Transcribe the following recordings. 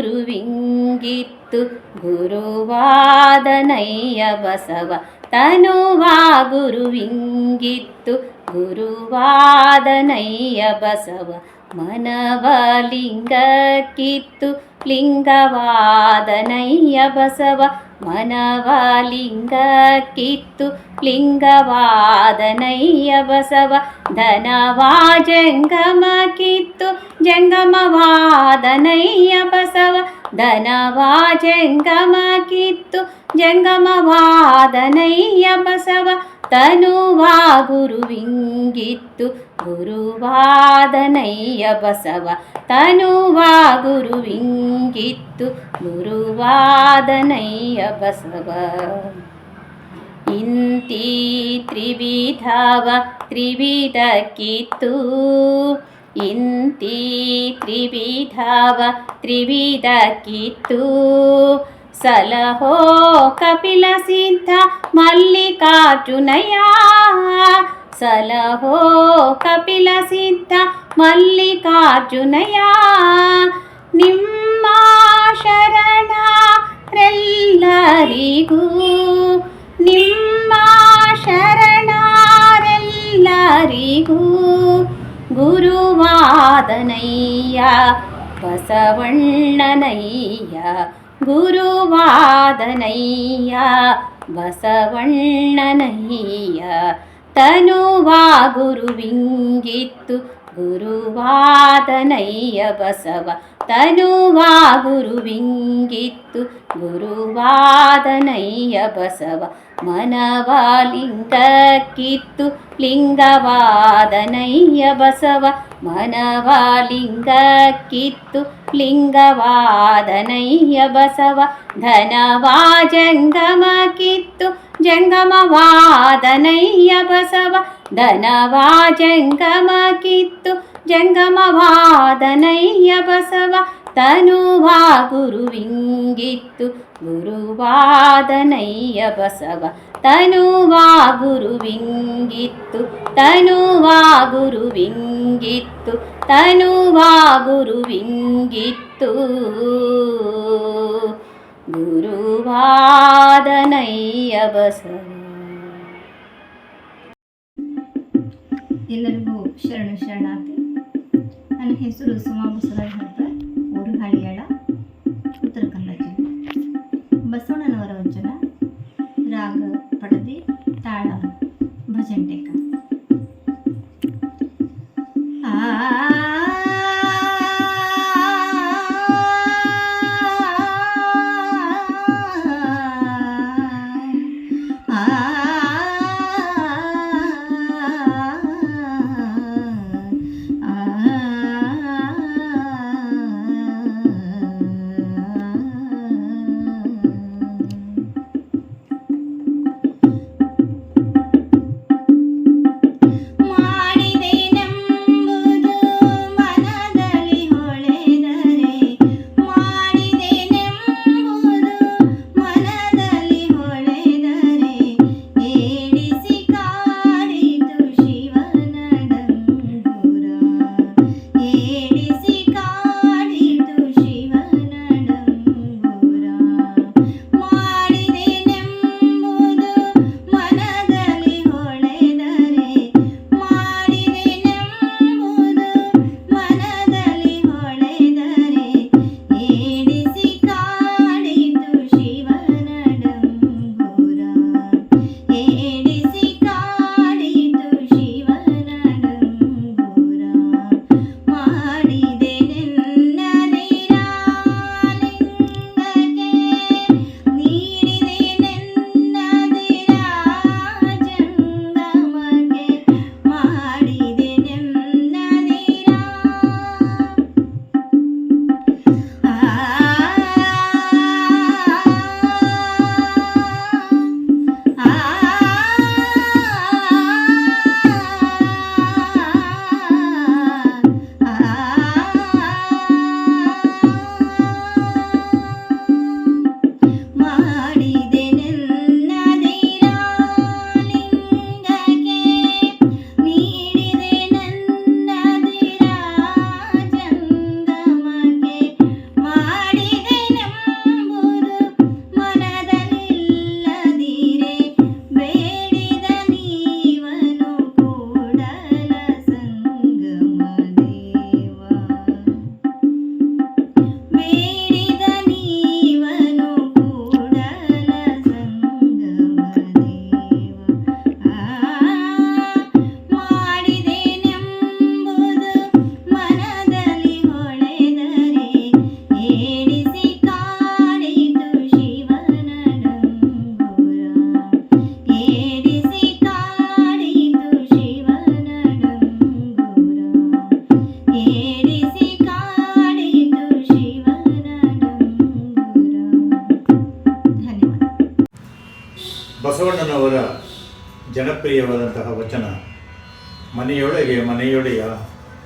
ಗುರುವಿಂಗಿತ್ತು. ಗುರುವಾದನಯ್ಯ ಬಸವ ತನುವಾ ಗುರುವಿಂಗಿತ್ತು. ಗುರುವಾದನಯ್ಯ ಬಸವ ಮನವ ಕಿತ್ತು ಲಿಂಗವಾದನಯ್ಯ ಬಸವ. ಮನವಲಿಂಗ ಕಿತ್ತು ಲಿಂಗವಾದನಯ್ಯ ಬಸವ. ಧನವಾ ಜಂಗಮಕ್ಕಿತ್ತು ಜಂಗಮವಾದನಯ್ಯ ಬಸವ. ಧನವಾ ಜಂಗಮಕ್ಕಿತ್ತು ಜಂಗಮವಾದನಯ್ಯ ಬಸವ. ತನುವಾ ಗುರುವಿಂಗಿತ್ತು ಗುರುವಾದನಯ್ಯ ಬಸವ ತನುವಾ ಗುರುವಿಂಗಿತ್ತು ಗುರುವಾದನಯ್ಯ ಬಸವ ಇಂತಿ ತ್ರಿವಿಧವ ತ್ರಿವಿಧಕ್ಕಿತ್ತು. ಇಂತಿ ತ್ರಿವಿಧವ ತ್ರಿವಿಧಕ್ಕಿತ್ತು. ಸಲಹೋ ಕಪಿಲ ಸಿದ್ಧ ಮಲ್ಲಿಕಾರ್ಜುನಯ ಸಲಹೋ ಕಪಿಲ ಸಿದ್ಧ ಮಲ್ಲಿಕಾರ್ಜುನಯ ನಿಮ್ಮ ಶರಣರೆಲ್ಲರಿಗೂ ನಿಮ್ಮ ಶರಣರೆಲ್ಲರಿಗೂ ಗುರುವಾದನಯ್ಯ ಬಸವಣ್ಣನಯ್ಯ ಗುರುವಾದನಯ್ಯ, ಬಸವಣ್ಣನಯ್ಯ. ತನುವಾ ಗುರುವಿಂಗಿತ್ತು ಗುರುವಾದನಯ್ಯ ಬಸವ. ತನುವಾ ಗುರುವಿಂಗಿತ್ತು ಗುರುವಾದನಯ್ಯ ಬಸವ. ಮನವ ಲಿಂಗಕ್ಕಿತ್ತು ಲಿಂಗವಾದನಯ್ಯ ಬಸವ. ಮನವ ಲಿಂಗಕ್ಕಿತ್ತು ಲಿಂಗವಾದನಯ್ಯ ಬಸವ ಧನವಾ ಜಂಗಮಕಿತ್ತು ಜಂಗಮವಾದನಯ್ಯ ಬಸವ ಧನವಾ ಜಂಗಮಕಿತ್ತು ಜಂಗಮವಾದನಯ್ಯ ಬಸವ ತನುವಾ ಗುರುವಿಂಗಿತ್ತು ಗುರುವಾದನಯ್ಯ ಬಸವ ತನುವಾ ಗುರುವಿಂಗಿತ್ತು ತನುವಾ ಗುರುವಿಂಗಿತ್ತು ತನುವಾ ಗುರುವಿಂಗಿತ್ತು. ಗುರುವಾದನಯ್ಯ ಬಸವ. ಎಲ್ಲರಿಗೂ ಶರಣು ಶರಣಾರ್ಥಿ. ನನ್ನ ಹೆಸರು ಸುಮಾ ಬಸವರಾಜ್ ಹಬ್ಬರ್ ಊರು ಹಳಿಯಾಳ, ಉತ್ತರ ಕನ್ನಡ ಜಿಲ್ಲೆ. ಬಸವಣ್ಣನವರ ವಚನ ರಾಗ ಪಡದಿ ತಾಳ ಭಜಂಟೆಕ ಆ ಆ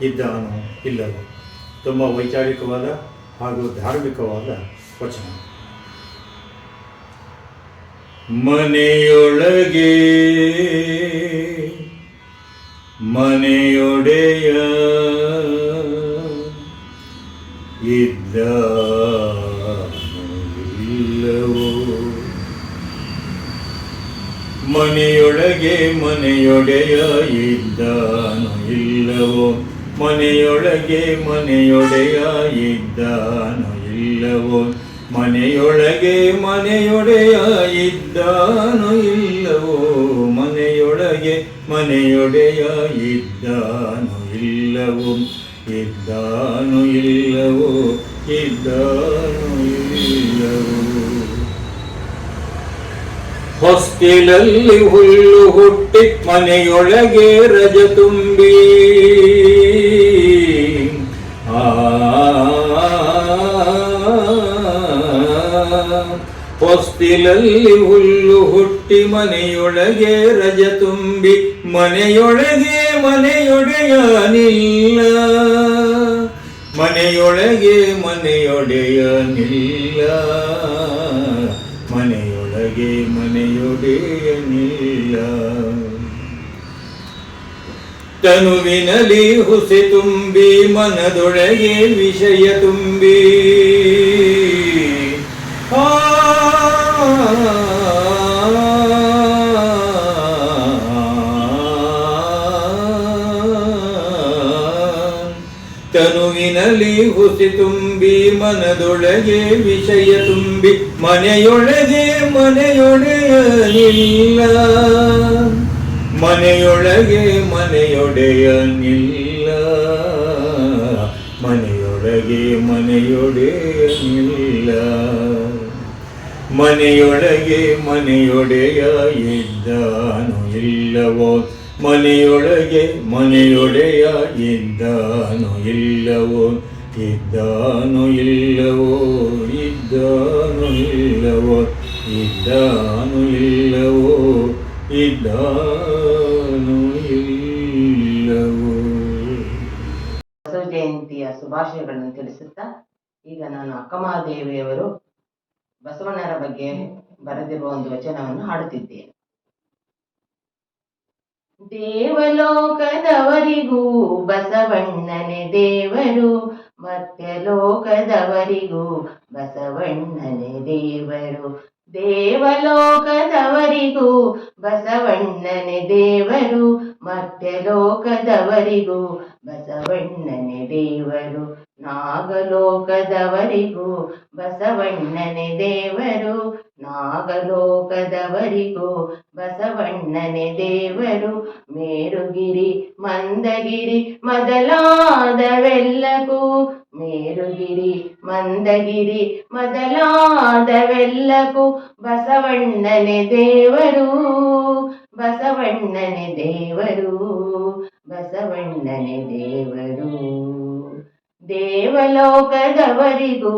ಇದ್ದಾನು ಇಲ್ಲವೋ ತುಂಬ ವೈಚಾರಿಕವಾದ ಹಾಗೂ ಧಾರ್ಮಿಕವಾದ ವಚನ. ಮನೆಯೊಳಗೆ ಮನೆಯೊಡೆಯ ಇದ್ದ ಮನೆಯೊಳಗೆ ಮನೆಯೊಡೆಯ ಇದ್ದಾನು ಇಲ್ಲವೋ ಮನೆಯೊಳಗೆ ಮನೆಯೊಡೆಯ ಇಲ್ಲವೋ? ಮನೆಯೊಳಗೆ ಮನೆಯೊಡೆಯ ಇಲ್ಲವೋ? ಮನೆಯೊಳಗೆ ಮನೆಯೊಡೆಯ ಇದ್ದಾನು ಇಲ್ಲವೋ? ಇದ್ದಾನು ಇಲ್ಲವೋ? ಇದ್ದಾನು ಇಲ್ಲವೋ? ಹೊಸ್ತಿಲಲ್ಲಿ ಹುಲ್ಲು ಹುಟ್ಟಿ ಮನೆಯೊಳಗೆ ರಜ ತುಂಬಿ ಹೊಸ್ತಿಲಲ್ಲಿ ಹುಲ್ಲು ಹುಟ್ಟಿ ಮನೆಯೊಳಗೆ ರಜ ತುಂಬಿ ಮನೆಯೊಳಗೆ ಮನೆಯೊಡೆಯ ನಿಲ್ಲ. ಮನೆಯೊಳಗೆ ಮನೆಯೊಡೆಯ ನಿಲ್ಲ. ಮನೆಯೊಳಗೆ ಮನೆಯೊಡೆಯ ನಿಲ್ಲ. ತನುವಿನಲಿ ಹುಸಿ ತುಂಬಿ ಮನದೊಳಗೆ ವಿಷಯ ತುಂಬಿ ತನುವಿನಲ್ಲಿ ಹುಸಿ ತುಂಬಿ ಮನದೊಳಗೆ ವಿಷಯ ತುಂಬಿ ಮನೆಯೊಳಗೆ ಮನೆಯೊಡೆಯ ನಿಲ್ಲ ಮನೆಯೊಳಗೆ ಮನೆಯೊಡೆಯ ನಿಲ್ಲ ಮನೆಯೊಳಗೆ ಮನೆಯೊಡೆಯ ನಿಲ್ಲ ಮನೆಯೊಳಗೆ ಮನೆಯೊಡೆಯ ಇದ್ದಾನು ಇಲ್ಲವೋ ಮನೆಯೊಳಗೆ ಮನೆಯೊಡೆಯ ಇದ್ದಾನು ಇಲ್ಲವೋ ಇದ್ದಾನು ಇಲ್ಲವೋ ಇದ್ದಾನು ಇಲ್ಲವೋ ಇದ್ದಾನು ಇಲ್ಲವೋ ಇದ್ದಾನು ಇಲ್ಲವೋ. ಬಸವ ಜಯಂತಿಯ ಶುಭಾಶಯಗಳನ್ನು ತಿಳಿಸುತ್ತಾ, ಈಗ ನಾನು ಅಕ್ಕಮಹಾದೇವಿಯವರು ಬಸವಣ್ಣರ ಬಗ್ಗೆ ಬರೆದಿರುವ ಒಂದು ವಚನವನ್ನು ಹಾಡುತ್ತಿದ್ದೇನೆ. ದೇವಲೋಕದವರಿಗೂ ಬಸವಣ್ಣನೆ ದೇವರು ಮತ್ತೆ ಲೋಕದವರಿಗೂ ಬಸವಣ್ಣನೆ ದೇವರು. ದೇವಲೋಕದವರಿಗೂ ಬಸವಣ್ಣನೆ ದೇವರು. ಮತ್ತೆ ಲೋಕದವರಿಗೂ ಬಸವಣ್ಣನೆ ದೇವರು. ನಾಗಲೋಕದವರಿಗೂ ಬಸವಣ್ಣನೆ ದೇವರು. ನಾಗಲೋಕದವರಿಗೂ ಬಸವಣ್ಣನೆ ದೇವರು ಮೇರುಗಿರಿ ಮಂದಗಿರಿ ಮೊದಲಾದವೆಲ್ಲಗೂ ಮೇರುಗಿರಿ ಮಂದಗಿರಿ ಮೊದಲಾದವೆಲ್ಲಗೂ ಬಸವಣ್ಣನೆ ದೇವರು ಬಸವಣ್ಣನೆ ದೇವರು ಬಸವಣ್ಣನೆ ದೇವರು ದೇವಲೋಕದವರಿಗೂ,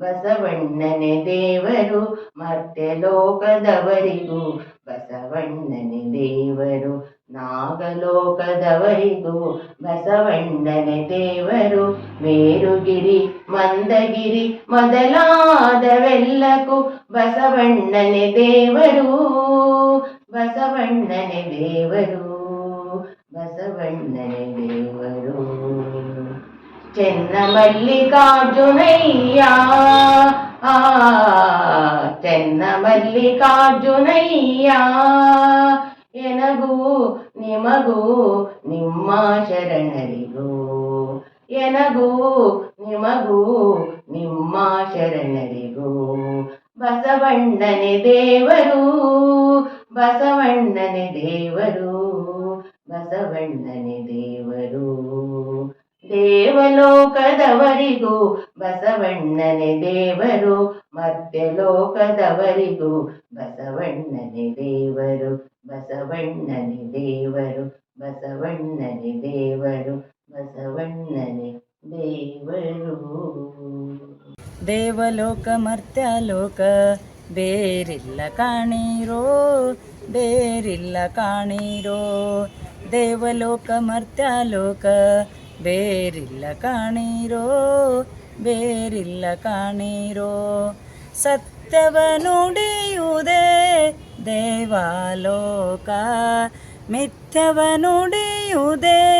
ಬಸವಣ್ಣನೆ ದೇವರು ಮತ್ತೆ ಲೋಕದವರಿಗೂ ಬಸವಣ್ಣನೆ ದೇವರು, ನಾಗಲೋಕದವರಿಗೂ, ಬಸವಣ್ಣನೆ ದೇವರು, ಮೇರುಗಿರಿ, ಮಂದಗಿರಿ ಮೊದಲಾದವೆಲ್ಲಕ್ಕೂ, ಬಸವಣ್ಣನೆ ದೇವರು ಬಸವಣ್ಣನೆ ದೇವರು ಬಸವಣ್ಣನೆ ದೇವರು. ಮಲ್ಲಿಕಾರ್ಜುನಯ್ಯ ಆ ಚೆನ್ನ ಮಲ್ಲಿಕಾರ್ಜುನಯ್ಯ ಎನಗೂ ನಿಮಗೂ ನಿಮ್ಮ ಶರಣರಿಗೂ. ಎನಗೂ ನಿಮಗೂ ನಿಮ್ಮ ಶರಣರಿಗೂ. ಬಸವಣ್ಣನೆ ದೇವಲೋಕ ಮರ್ತ್ಯಲೋಕ ಬೇರಿಲ್ಲ ಕಾಣಿರೋ ಬೇರಿಲ್ಲ ಕಾಣಿರೋ. ದೇವಲೋಕ ಮರ್ತ್ಯಲೋಕ ಬೇರಿಲ್ಲ ಕಾಣಿರೋ ಬೇರಿಲ್ಲ ಕಾಣಿರೋ. ಸತ್ಯವ ನುಡಿಯುವುದೇ ದೇವಾಲೋಕ. ಮಿಥ್ಯವ ನುಡಿಯುವುದೇ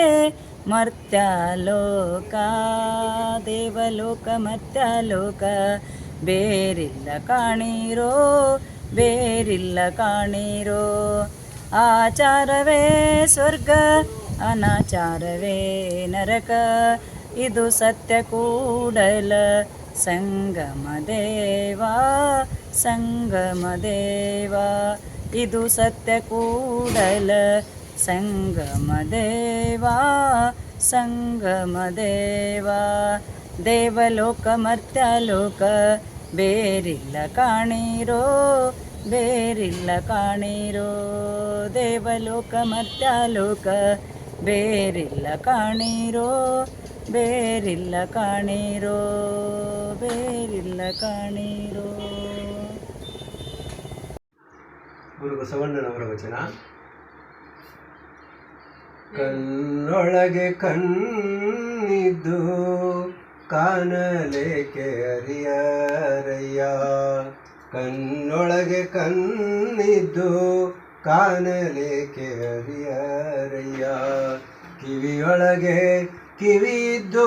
ಮರ್ತ್ಯಲೋಕ ದೇವಲೋಕ ಮರ್ತ್ಯಲೋಕ ಬೇರಿಲ್ಲ ಕಾಣಿರೋ ಬೇರಿಲ್ಲ ಕಾಣಿರೋ. ಆಚಾರವೇ ಸ್ವರ್ಗ, ಅನಾಚಾರವೇ ನರಕ. ಇದು ಸತ್ಯ ಕೂಡಲ. ಸಂಗಮ ದೇವಾ ಸಂಗಮ ದೇವಾ. ಇದು ಸತ್ಯ ಕೂಡಲ. ಸಂಗಮ ದೇವಾ ಸಂಗಮ ದೇವಾ ದೇವಲೋಕ ಮರ್ತ್ಯಲೋಕ ಬೇರಿಲ್ಲ ಕಾಣಿರೋ ಬೇರಿಲ್ಲ ಕಾಣಿರೋ ದೇವಲೋಕ ಮರ್ತ್ಯಲೋಕ ಬೇರಿಲ್ಲ ಕಾಣಿರೋ ಬೇರಿಲ್ಲ ಕಾಣಿರೋ ಬೇರಿಲ್ಲ ಕಾಣಿರೋ. ಗುರು ಬಸವಣ್ಣನವರ ವಚನ. ಕಣ್ಣೊಳಗೆ ಕಣ್ಣಿದ್ದು ಕಾಣಲೇಕೆ ಅರಿಯರಯ್ಯ? ಕಣ್ಣೊಳಗೆ ಕಣ್ಣಿದ್ದು ಕಾಣಲೇಕೆ ಅರಿಯರಯ್ಯ? ಕಿವಿಯೊಳಗೆ ಕಿವಿಯಿದ್ದು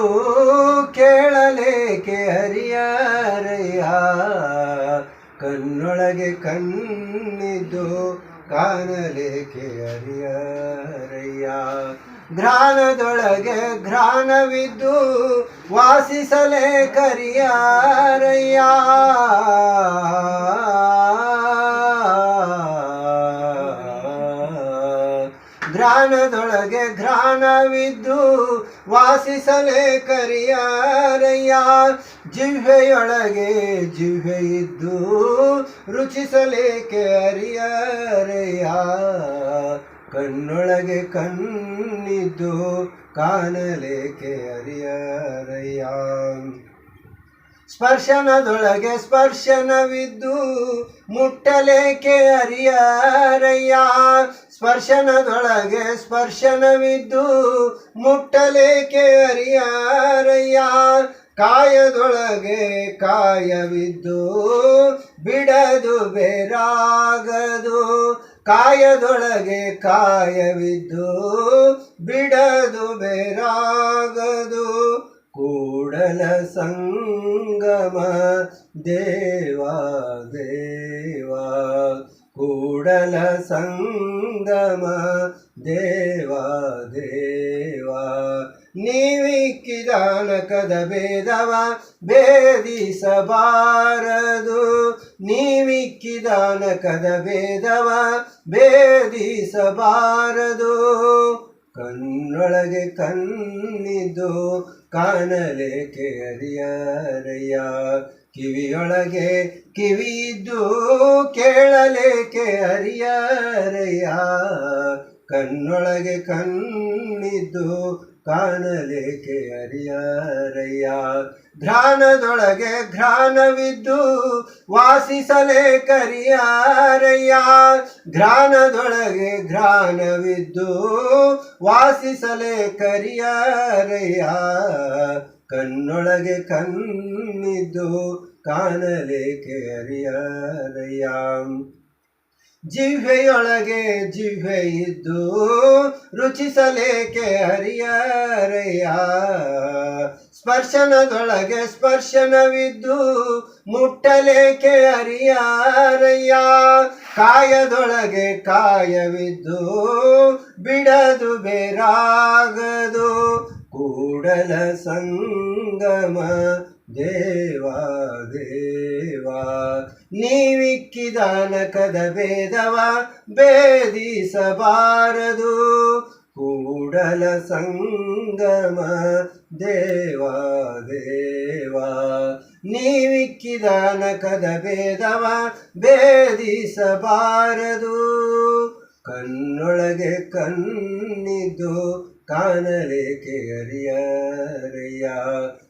ಕೇಳಲೇಕೆ ಹರಿಯರಯ್ಯ ಕಣ್ಣೊಳಗೆ ಕಣ್ಣಿದ್ದು ಕಾಣಲೇಕೆ ಹರಿಯರಯ್ಯ ಘ್ರಾಣದೊಳಗೆ ಘ್ರಾಣವಿದ್ದು ವಾಸಿಸಲೇ ಕರಿಯಾರಯ್ಯ. ಘ್ರಾಣದೊಳಗೆ ಘ್ರಾಣವಿದ್ದು ವಾಸಿಸಲೇ ಕರಿಯಾರಯ್ಯ. ಜಿಹ್ವೆಯೊಳಗೆ ಜಿಹ್ವೆ ಇದ್ದು ರುಚಿಸಲೇಕೆ ಅರಿಯರೆಯ? ಕಣ್ಣೊಳಗೆ ಕಣ್ಣಿದ್ದು ಕಾಣಲೇಕೆ ಅರಿಯರೆಯ? ಸ್ಪರ್ಶನದೊಳಗೆ ಸ್ಪರ್ಶನವಿದ್ದು ಮುಟ್ಟಲೇಕೆ ಅರಿಯರಯ್ಯ ಸ್ಪರ್ಶನದೊಳಗೆ ಸ್ಪರ್ಶನವಿದ್ದು ಮುಟ್ಟಲೇಕೆ ಅರಿಯಾರಯ್ಯ ಕಾಯದೊಳಗೆ ಕಾಯವಿದ್ದು ಬಿಡದು ಬೇರಾಗದು. ಕಾಯದೊಳಗೆ ಕಾಯವಿದ್ದು ಬಿಡದು ಬೇರಾಗದು. ಕೂಡಲ ಸಂಗಮ ದೇವಾ ದೇವಾ. ಕೂಡಲ ಸಂಗಮ ದೇವಾ ದೇವಾ. ನೀವಿಕ್ಕಿದಾನಕದ ಭೇದವ ಭೇದಿಸಬಾರದು. ನೀವಿಕ್ಕಿದಾನಕದ ಭೇದವ ಭೇದಿಸಬಾರದು. ಕಣ್ಣೊಳಗೆ ಕಣ್ಣಿದ್ದು ಕಾಣಲೇಕೆ ಅರಿಯರಯ್ಯ? ಕಿವಿಯೊಳಗೆ ಕಿವಿಯಿದ್ದು ಕೇಳಲೇಕೆ ಅರಿಯರಯ್ಯ ಕಣ್ಣೊಳಗೆ ಕಣ್ಣಿದ್ದು ಕಾಣಲೇಕೆ ಅರಿಯರಯ್ಯ ಘ್ರಾಣದೊಳಗೆ ಘ್ರಾಣವಿದ್ದು ವಾಸಿಸಲೇ ಕರಿಯಾರಯ್ಯ ಘ್ರಾಣದೊಳಗೆ ಘ್ರಾಣವಿದ್ದು ವಾಸಿಸಲೇ ಕರಿಯಾರಯ್ಯ ಕಣ್ಣೊಳಗೆ ಕಣ್ಣಿದ್ದು ಕಾಣಲೇಕೆ ಅರಿಯಾರಯ್ಯ ಜಿಹ್ವೆಯೊಳಗೆ ಜಿಹ್ವೆ ಇದ್ದು ರುಚಿಸಲೇಕೆ ಹರಿಯರಯ್ಯ ಸ್ಪರ್ಶನದೊಳಗೆ ಸ್ಪರ್ಶನವಿದ್ದು ಮುಟ್ಟಲೇಕೆ ಹರಿಯಾರಯ್ಯ ಕಾಯದೊಳಗೆ ಕಾಯವಿದ್ದು ಬಿಡದು ಬೇರಾಗದು. ಕೂಡಲ ಸಂಗಮ, ದೇವಾ ದೇವಾ. ನೀವಿಕ್ಕಿದಾನಕದ ಭೇದವ, ಭೇದಿಸಬಾರದು. ಕೂಡಲ ಸಂಗಮ, ದೇವಾ ದೇವಾ. ನೀವಿಕ್ಕಿದಾನಕದ ಭೇದವ, ಭೇದಿಸಬಾರದು. ಕಣ್ಣೊಳಗೆ ಕಣ್ಣಿದ್ದು ಕಾಣಲೇಕೆ ಅರಿಯರಯ್ಯ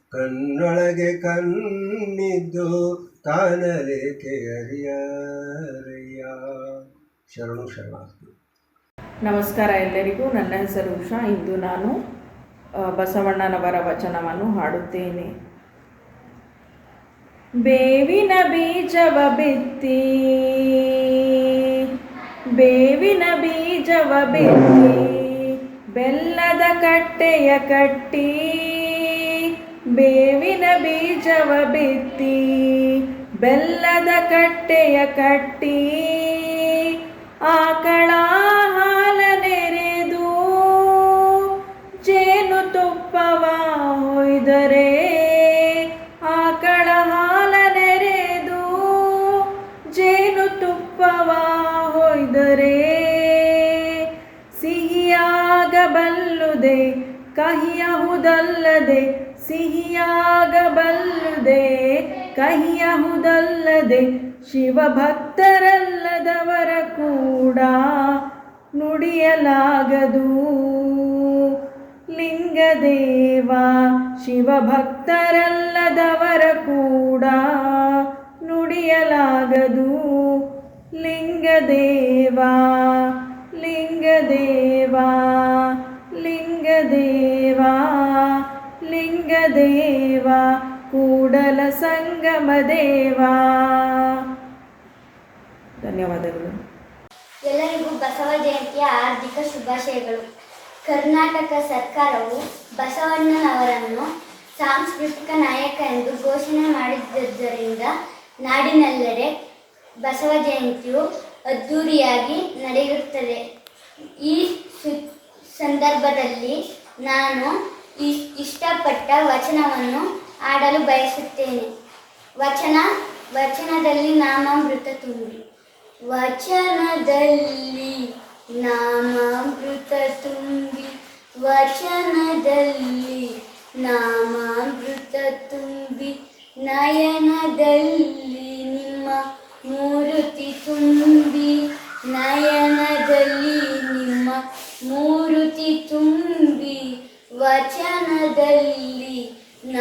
ಕಣ್ಣೊಳಗೆ ಕಣ್ಣಿದ್ದು ಕಾಣಲೇಕೆ ಅರಿಯರಯ್ಯ ಶರಣು ಶರಣಾರ್ಥಿ. ನಮಸ್ಕಾರ ಎಲ್ಲರಿಗೂ. ನನ್ನ ಹೆಸರು ಉಷಾ. ಇಂದು ನಾನು ಬಸವಣ್ಣನವರ ವಚನವನ್ನು ಹಾಡುತ್ತೇನೆ. ಬೇವಿನ ಬೀಜವ ಬಿತ್ತಿ, ಬೇವಿನ ಬೀಜವ ಬಿತ್ತಿ. ಬೆಲ್ಲದ ಕಟ್ಟೆಯ ಕಟ್ಟಿ, ಬೇವಿನ ಬೀಜವ ಬಿತ್ತಿ, ಬೆಲ್ಲದ ಕಟ್ಟೆಯ ಕಟ್ಟಿ, ಆಕಳ ಹಾಲ ನೆರೆದು, ಜೇನು ತುಪ್ಪವ ಹೊಯ್ದರೆ ಸಿಹಿಯಾಗಬಲ್ಲುದೆ ಕಹಿಯಹುದಲ್ಲದೆ ಸಿಹಿಯಾಗಬಲ್ಲುದೆ ಕಹಿಯಹುದಲ್ಲದೆ ಶಿವಭಕ್ತರಲ್ಲದವರ ಕೂಡ ನುಡಿಯಲಾಗದು. ಲಿಂಗದೇವ ಶಿವಭಕ್ತರಲ್ಲದವರ ಕೂಡ ನುಡಿಯಲಾಗದು. ಲಿಂಗದೇವ ಲಿಂಗದೇವ ಲಿಂಗದೇವ, ಲಿಂಗದೇವಾ, ಕೂಡಲ ಸಂಗಮ ದೇವ ಧನ್ಯವಾದಗಳು. ಎಲ್ಲರಿಗೂ ಬಸವ ಜಯಂತಿಯ ಹಾರ್ದಿಕ ಶುಭಾಶಯಗಳು. ಕರ್ನಾಟಕ ಸರ್ಕಾರವು ಬಸವಣ್ಣನವರನ್ನು ಸಾಂಸ್ಕೃತಿಕ ನಾಯಕ ಎಂದು ಘೋಷಣೆ ಮಾಡಿದ್ದರಿಂದ ನಾಡಿನೆಲ್ಲೆಡೆ ಬಸವ ಜಯಂತಿಯು ಅದ್ಧೂರಿಯಾಗಿ ನಡೆಯುತ್ತದೆ. ಈ ಸಂದರ್ಭದಲ್ಲಿ ನಾನು ಇಷ್ಟಪಟ್ಟ ವಚನವನ್ನು ಆಡಲು ಬಯಸುತ್ತೇನೆ. ವಚನ, ವಚನದಲ್ಲಿ ನಾಮಾಮೃತ ತುಂಬಿ. ವಚನದಲ್ಲಿ ನಾಮಾಮೃತ ತುಂಬಿ. ವಚನದಲ್ಲಿ ನಾಮಾಮೃತ ತುಂಬಿ. ನಯನದಲ್ಲಿ ನಿಮ್ಮ ಮೂರುತಿ ತುಂಬಿ. ನಯನದಲ್ಲಿ ನಿಮ್ಮ ಮೂರುತಿ ತುಂಬಿ ವಚನದಲ್ಲಿ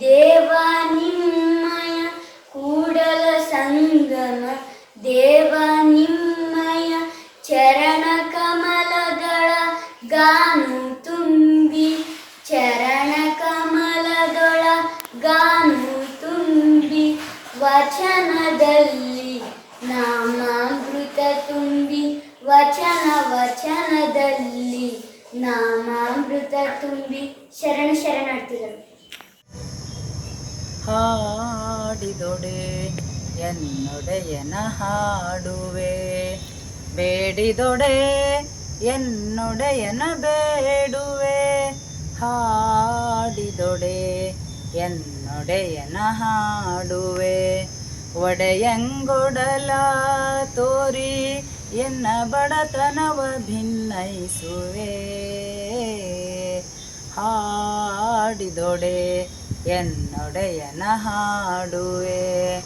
ದೇವ ನಿಮ್ಮಯ ಕೂಡಲ ಸಂಗಮ ದೇವ ನಿಮ್ಮಯ ಚರಣ ಕಮಲದಳ ಗಾನು ತುಂಬಿ ಚರಣ ಕಮಲದೊಳ ಗಾನು ತುಂಬಿ, ವಚನದಲ್ಲಿ ನಾಮಾಮೃತ ತುಂಬಿ, ವಚನ ವಚನದಲ್ಲಿ ನಾಮಾಮೃತ ತುಂಬಿ. ಶರಣ ಶರಣಾರ್ಥಿಗಳು ಹಾಡಿದೊಡೆ ಎನ್ನೊಡೆಯನ ಹಾಡುವೆ. ಬೇಡಿದೊಡೆ ಎನ್ನೊಡೆಯನ ಬೇಡುವೆ. ಹಾಡಿದೊಡೆ ಎನ್ನೊಡೆಯನ ಹಾಡುವೆ. ಒಡೆಯಂಗೊಡಲ ತೋರಿ, ಎನ್ನ ಬಡತನವ ಭಿನ್ನಯಿಸುವೆ ಹಾಡಿದೊಡೆ, ಎನ್ನೊಡೆಯನ ಹಾಡುವೆ.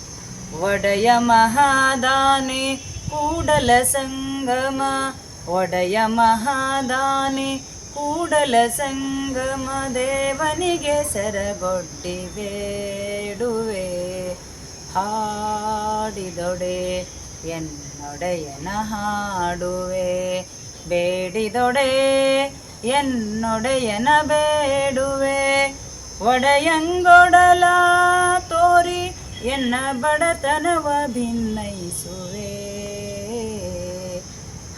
ಒಡೆಯ ಮಹಾದಾನೆ, ಕೂಡಲ ಸಂಗಮ. ಒಡೆಯ ಮಹಾದಾನೆ, ಕೂಡಲ ಸಂಗಮ. ದೇವನಿಗೆ ಸರಗೊಡ್ಡಿ ಬೇಡುವೆ ಹಾಡಿದೊಡೆ, ಎನ್ನೊಡೆಯನ ಹಾಡುವೆ. ಬೇಡಿದೊಡೆ ಎನ್ನೊಡೆಯನ ಬೇಡುವೆ ಒಡೆಯಂಗೊಡಲ ತೋರಿ ಎನ್ನ ಬಡತನವ ಭಿನ್ನಯಿಸುವೆ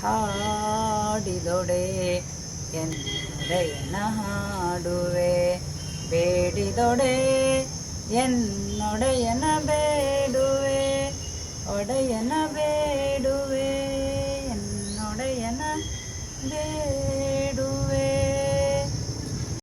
ಹಾಡಿದೊಡೆ ಎನ್ನೊಡೆಯನ ಹಾಡುವೆ ಬೇಡಿದೊಡೆ ಎನ್ನೊಡೆಯನ ಬೇಡುವೆ ಒಡೆಯನ ಬೇಡುವೆ ಎನ್ನೊಡೆಯನ ಬೇಡುವೆ